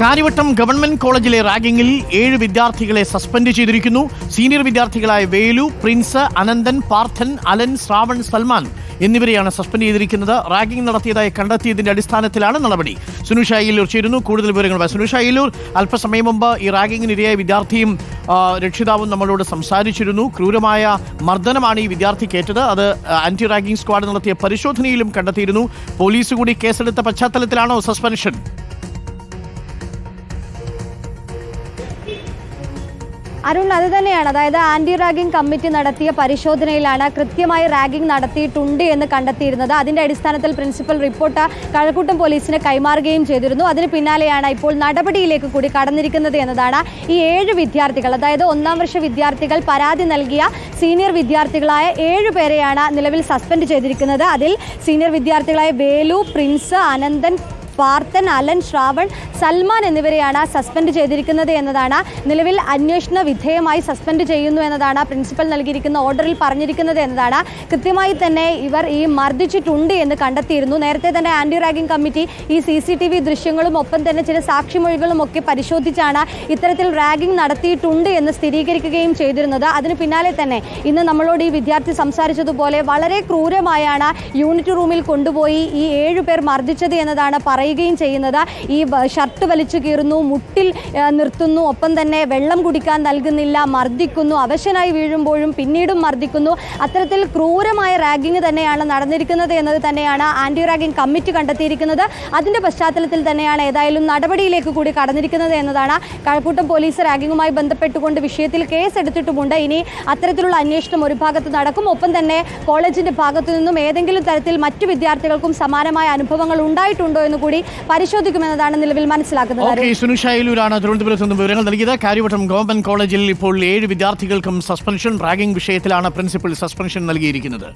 Karyavattom government കോളേജിലെ റാഗിങ്ങിൽ ഏഴ് വിദ്യാർത്ഥികളെ സസ്പെൻഡ് ചെയ്തിരിക്കുന്നു. സീനിയർ വിദ്യാർത്ഥികളായ വേലു പ്രിൻസ് അനന്തൻ പാർത്ഥൻ അലൻ ശ്രാവൺ സൽമാൻ എന്നിവരെയാണ് സസ്പെൻഡ് ചെയ്തിരിക്കുന്നത്. റാഗിംഗ് നടത്തിയതായി കണ്ടെത്തിയതിന്റെ അടിസ്ഥാനത്തിലാണ് നടപടി. സുനുഷ അയ്യല്ലൂർ ചേരുന്നു. കൂടുതൽ വിവരങ്ങൾ സുനുഷ അല്പസമയം മുമ്പ് ഈ റാഗിങ്ങിനിരയായ വിദ്യാർത്ഥിയും രക്ഷിതാവും നമ്മളോട് സംസാരിച്ചിരുന്നു. ക്രൂരമായ മർദ്ദനമാണ് ഈ വിദ്യാർത്ഥിക്കേറ്റത്. അത് ആന്റി റാഗിംഗ് സ്ക്വാഡ് നടത്തിയ പരിശോധനയിലും കണ്ടെത്തിയിരുന്നു. പോലീസ് കൂടി കേസെടുത്ത പശ്ചാത്തലത്തിലാണോ സസ്പെൻഷൻ? അരുൺ അത് തന്നെയാണ്. അതായത് ആന്റി റാഗിംഗ് കമ്മിറ്റി നടത്തിയ പരിശോധനയിലാണ് കൃത്യമായി റാഗിംഗ് നടത്തിയിട്ടുണ്ട് എന്ന് കണ്ടെത്തിയിരുന്നത്. അതിന്റെ അടിസ്ഥാനത്തിൽ പ്രിൻസിപ്പൽ റിപ്പോർട്ട് കഴക്കൂട്ടം പോലീസിന് കൈമാറുകയും ചെയ്തിരുന്നു. അതിന് പിന്നാലെയാണ് ഇപ്പോൾ നടപടിയിലേക്ക് കൂടി കടന്നിരിക്കുന്നത് എന്നതാണ് ഈ ഏഴ് വിദ്യാർത്ഥികൾ അതായത് ഒന്നാം വർഷ വിദ്യാർത്ഥികൾ പരാതി നൽകിയ സീനിയർ വിദ്യാർത്ഥികളായ ഏഴ് പേരെയാണ് നിലവിൽ സസ്പെൻഡ് ചെയ്തിരിക്കുന്നത്. അതിൽ സീനിയർ വിദ്യാർത്ഥികളായ വേലു പ്രിൻസ് അനന്തൻ പാർത്ഥൻ അലൻ ശ്രാവൺ സൽമാൻ എന്നിവരെയാണ് സസ്പെൻഡ് ചെയ്തിരിക്കുന്നത് എന്നതാണ്. നിലവിൽ അന്വേഷണ വിധേയമായി സസ്പെൻഡ് ചെയ്യുന്നു എന്നതാണ് പ്രിൻസിപ്പൽ നൽകിയിരിക്കുന്ന ഓർഡറിൽ പറഞ്ഞിരിക്കുന്നത് എന്നതാണ്. കൃത്യമായി തന്നെ ഇവർ ഈ മർദ്ദിച്ചിട്ടുണ്ട് എന്ന് കണ്ടെത്തിയിരുന്നു. നേരത്തെ തന്നെ ആന്റി റാഗിംഗ് കമ്മിറ്റി ഈ സി സി ടി വി ദൃശ്യങ്ങളും ഒപ്പം തന്നെ ചില സാക്ഷിമൊഴികളും ഒക്കെ പരിശോധിച്ചാണ് ഇത്തരത്തിൽ റാഗിംഗ് നടത്തിയിട്ടുണ്ട് എന്ന് സ്ഥിരീകരിക്കുകയും ചെയ്തിരുന്നത്. അതിന് പിന്നാലെ തന്നെ ഇന്ന് നമ്മളോട് ഈ വിദ്യാർത്ഥി സംസാരിച്ചതുപോലെ വളരെ ക്രൂരമായാണ് യൂണിറ്റ് റൂമിൽ കൊണ്ടുപോയി ഈ ഏഴു പേർ മർദ്ദിച്ചത് എന്നതാണ് പറയുകയും ചെയ്യുന്നത്. ഈ ഷർട്ട് വലിച്ചു കീറുന്നു മുട്ടിൽ നിർത്തുന്നു ഒപ്പം തന്നെ വെള്ളം കുടിക്കാൻ നൽകുന്നില്ല മർദ്ദിക്കുന്നു അവശനായി വീഴുമ്പോഴും പിന്നീടും മർദ്ദിക്കുന്നു. അത്തരത്തിൽ ക്രൂരമായ റാഗിങ് തന്നെയാണ് നടന്നിരിക്കുന്നത് എന്നത് തന്നെയാണ് ആന്റി റാഗിങ് കമ്മിറ്റി കണ്ടെത്തിയിരിക്കുന്നത്. അതിന്റെ പശ്ചാത്തലത്തിൽ തന്നെയാണ് ഏതായാലും നടപടിയിലേക്ക് കൂടി കടന്നിരിക്കുന്നത് എന്നതാണ്. കഴക്കൂട്ടം പോലീസ് റാഗിങ്ങുമായി ബന്ധപ്പെട്ടുകൊണ്ട് വിഷയത്തിൽ കേസ് എടുത്തിട്ടുമുണ്ട് ഇനി അത്തരത്തിലുള്ള അന്വേഷണം ഒരു ഭാഗത്ത് നടക്കും. ഒപ്പം തന്നെ കോളേജിന്റെ ഭാഗത്തു നിന്നും ഏതെങ്കിലും തരത്തിൽ മറ്റു വിദ്യാർത്ഥികൾക്കും സമാനമായ അനുഭവങ്ങൾ ഉണ്ടായിട്ടുണ്ടോ എന്ന് കൂടി പരിശോധിക്കുമെന്നതാണ് നിലവിൽ മനസ്സിലാക്കുന്നത്. തിരുവനന്തപുരത്ത് നിന്ന് വിവരങ്ങൾ നൽകിയത്. കാര്യവട്ടം ഗവൺമെന്റ് കോളേജിൽ ഇപ്പോൾ ഏഴ് വിദ്യാർത്ഥികൾക്കും സസ്പെൻഷൻ റാഗിംഗ് വിഷയത്തിലാണ് പ്രിൻസിപ്പൽ സസ്പെൻഷൻ നൽകിയിരിക്കുന്നത്.